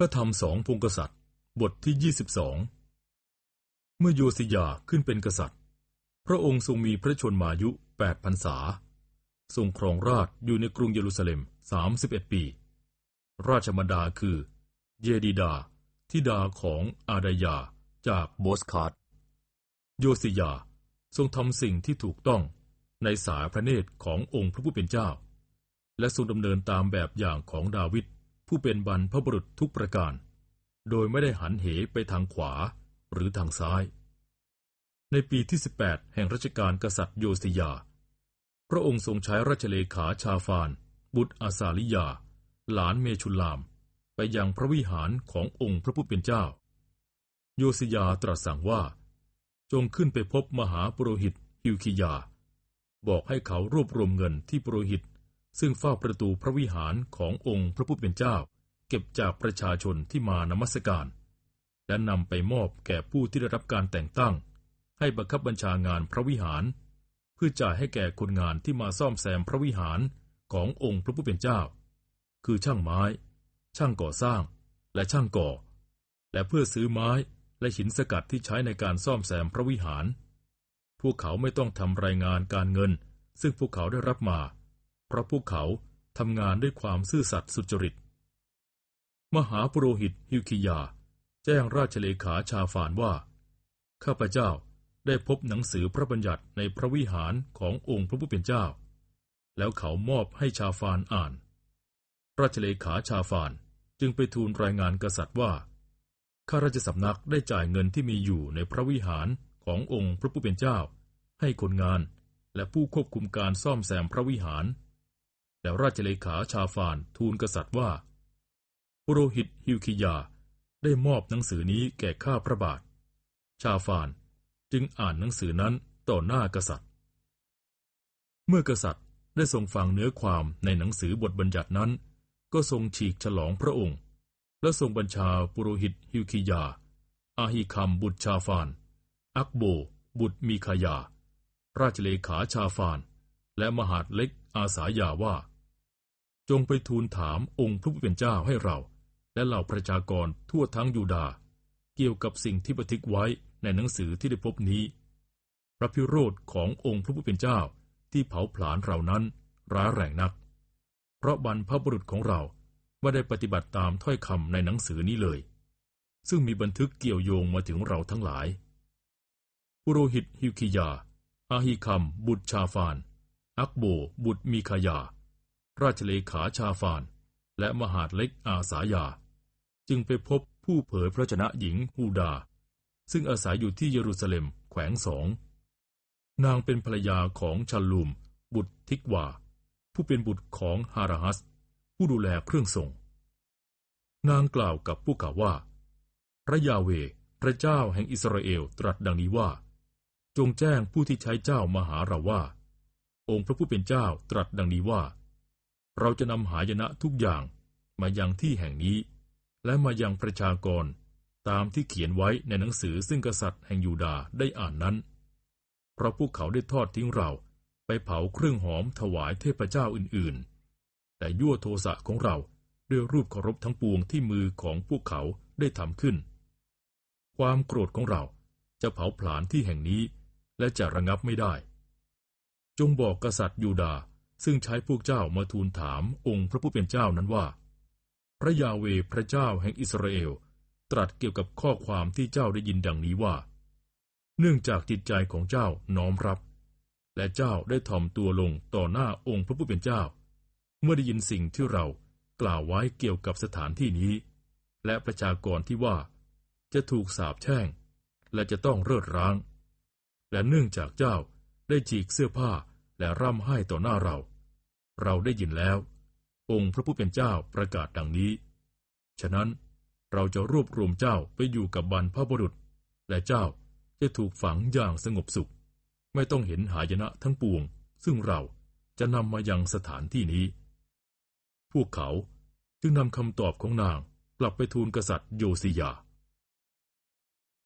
พระธรรมสองพงกษัตริย์ บทที่22เมื่อโยสิยาขึ้นเป็นกษัตริย์ พระองค์ทรงมีพระชนมายุแปดพรรษา ทรงครองราชอยู่ในกรุงเยรูซาเล็มสามสิบเอ็ดปี ราชมดาคือ เยดีดา ทิดาของอาดายาจากโบสคาร์ดโยสิยาทรงทำสิ่งที่ถูกต้องในสายพระเนตรขององค์พระผู้เป็นเจ้า และทรงดำเนินตามแบบอย่างของดาวิด ผู้เป็นบรรพบุรุษทุกประการ โดยไม่ได้หันเหไปทางขวาหรือทางซ้าย ในปีที่ 18 แห่งรัชกาลกษัตริย์โยสิยา พระองค์ทรงใช้ราชเลขาชาฟาน บุตรอาซาลิยา หลานเมชุลาม ไปยังพระวิหารขององค์พระผู้เป็นเจ้า โยสิยาตรัสสั่งว่า จงขึ้นไปพบมหาปุโรหิตฮิวคิยา บอกให้เขารวบรวมเงินที่ปุโรหิต ซึ่งเฝ้าประตูพระวิหารขององค์พระผู้เป็นเจ้า เก็บจากประชาชนที่มานมัสการ และนำไปมอบแก่ผู้ที่ได้รับการแต่งตั้ง ให้บังคับบัญชางานพระวิหาร เพื่อจ่ายให้แก่คนงานที่มาซ่อมแซมพระวิหารขององค์พระผู้เป็นเจ้า คือช่างไม้ ช่างก่อสร้าง และช่างก่อ และเพื่อซื้อไม้และหินสกัดที่ใช้ในการซ่อมแซมพระวิหาร พวกเขาไม่ต้องทำรายงานการเงิน ซึ่งพวกเขาได้รับมา เพราะพวกเขาทำงานด้วยความซื่อสัตย์สุจริต มหาปุโรหิตฮิวคิยา แจ้งราชเลขาชาฟานว่า ข้าพเจ้าได้พบหนังสือพระบัญญัติในพระวิหารขององค์พระผู้เป็นเจ้า แล้วเขามอบให้ชาฟานอ่าน ราชเลขาชาฟานจึงไปทูลรายงานกษัตริย์ว่า ข้าราชสำนักได้จ่ายเงินที่มีอยู่ในพระวิหารขององค์พระผู้เป็นเจ้า ให้คนงานและผู้ควบคุมการซ่อมแซมพระวิหาร แต่ราชเลขาชาฟานทูลกษัตริย์ว่าปุโรหิตฮิวคิยาได้มอบหนังสือนี้แก่ข้าพระบาท ชาฟานจึงอ่านหนังสือนั้นต่อหน้ากษัตริย์ เมื่อกษัตริย์ได้ทรงฟังเนื้อความในหนังสือบทบัญญัตินั้น ก็ทรงฉีกฉลองพระองค์ และทรงบัญชาปุโรหิตฮิวคิยา อาฮิคัมบุตรชาฟาน อักโบ บุตรมีคายา ราชเลขาชาฟาน และมหาดเล็กอาสายาว่า จงไปทูลถามองค์พระผู้เป็นเจ้าให้เรา และเหล่าประชากรทั่วทั้งยูดา เกี่ยวกับสิ่งที่บันทึกไว้ในหนังสือที่ได้พบนี้ พระพิโรธขององค์พระผู้เป็นเจ้าที่เผาผลาญเรานั้นร้ายแรงนัก เพราะบรรพบุรุษของเราไม่ได้ปฏิบัติตามถ้อยคำในหนังสือนี้เลย ซึ่งมีบันทึกเกี่ยวโยงมาถึงเราทั้งหลาย ปุโรหิตฮิวคิยา อาฮิคัม บุตรชาฟาน อักโบ บุตรมีคายา ราชเลขาชาฟาน และมหาดเล็กอาสายา จึงไปพบผู้เผยพระชนะหญิงฮูดา ซึ่งอาศัยอยู่ที่เยรูซาเล็มแขวงสอง นางเป็นภรรยาของชัลลูมบุตรทิกวา ผู้เป็นบุตรของฮาราฮัส ผู้ดูแลเครื่องส่ง นางกล่าวกับผู้ข่าวว่า พระยาเว พระเจ้าแห่งอิสราเอลตรัสดังนี้ว่า จงแจ้งผู้ที่ใช้เจ้ามาหาเราว่า องค์พระผู้เป็นเจ้าตรัสดังนี้ว่า เราจะนำหายนะทุกอย่างมายังที่แห่งนี้ และมายังประชากร ตามที่เขียนไว้ในหนังสือซึ่งกษัตริย์แห่งยูดาได้อ่านนั้น เพราะพวกเขาได้ทอดทิ้งเราไปเผาเครื่องหอมถวายเทพเจ้าอื่นๆ แต่ยั่วโทสะของเราด้วยรูปเคารพทั้งปวงที่มือของพวกเขาได้ทำขึ้น ความโกรธของเราจะเผาผลาญที่แห่งนี้และจะระงับไม่ได้ จงบอกกษัตริย์ยูดา ซึ่งใช้พวกเจ้ามาทูลถามองค์พระผู้เป็นเจ้านั้นว่า พระยาเวพระเจ้าแห่งอิสราเอล ตรัสเกี่ยวกับข้อความที่เจ้าได้ยินดังนี้ว่า เนื่องจากจิตใจของเจ้าน้อมรับ และเจ้าได้ถ่อมตัวลงต่อหน้าองค์พระผู้เป็นเจ้า เมื่อได้ยินสิ่งที่เรากล่าวไว้เกี่ยวกับสถานที่นี้ และประชากรที่ว่า จะถูกสาปแช่ง และจะต้องเลิดร้าง และเนื่องจากเจ้าได้จีกเสื้อผ้า และร่ำไห้ต่อหน้าเรา เราได้ยินแล้ว องค์พระผู้เป็นเจ้าประกาศดังนี้ ฉะนั้นเราจะรวบรวมเจ้าไปอยู่กับบรรพบุรุษ และเจ้าจะถูกฝังอย่างสงบสุข ไม่ต้องเห็นหายนะทั้งปวง ซึ่งเราจะนำมายังสถานที่นี้ พวกเขาจึงนำคำตอบของนางกลับไปทูลกษัตริย์โยสิยา